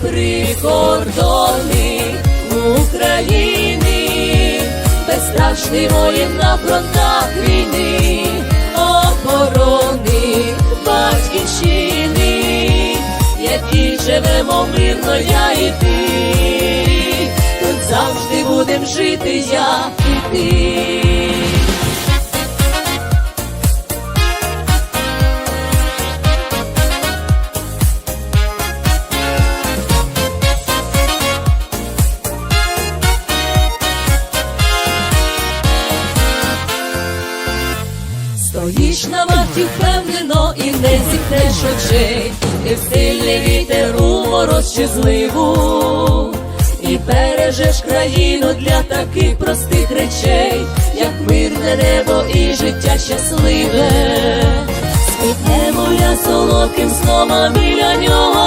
прикордонник України, безстрашний воїн на фронтах війни, охоронник батьківщини, які живемо мирно, я і ти, тут завжди будем жити, я і ти. Стоїш на варті впевнено і не зіхнеш очей, ти в сильний вітер у мороз чи зливу, і бережеш країну для таких простих речей, як мирне небо і життя щасливе. Спітне моя солодким сном, а біля нього.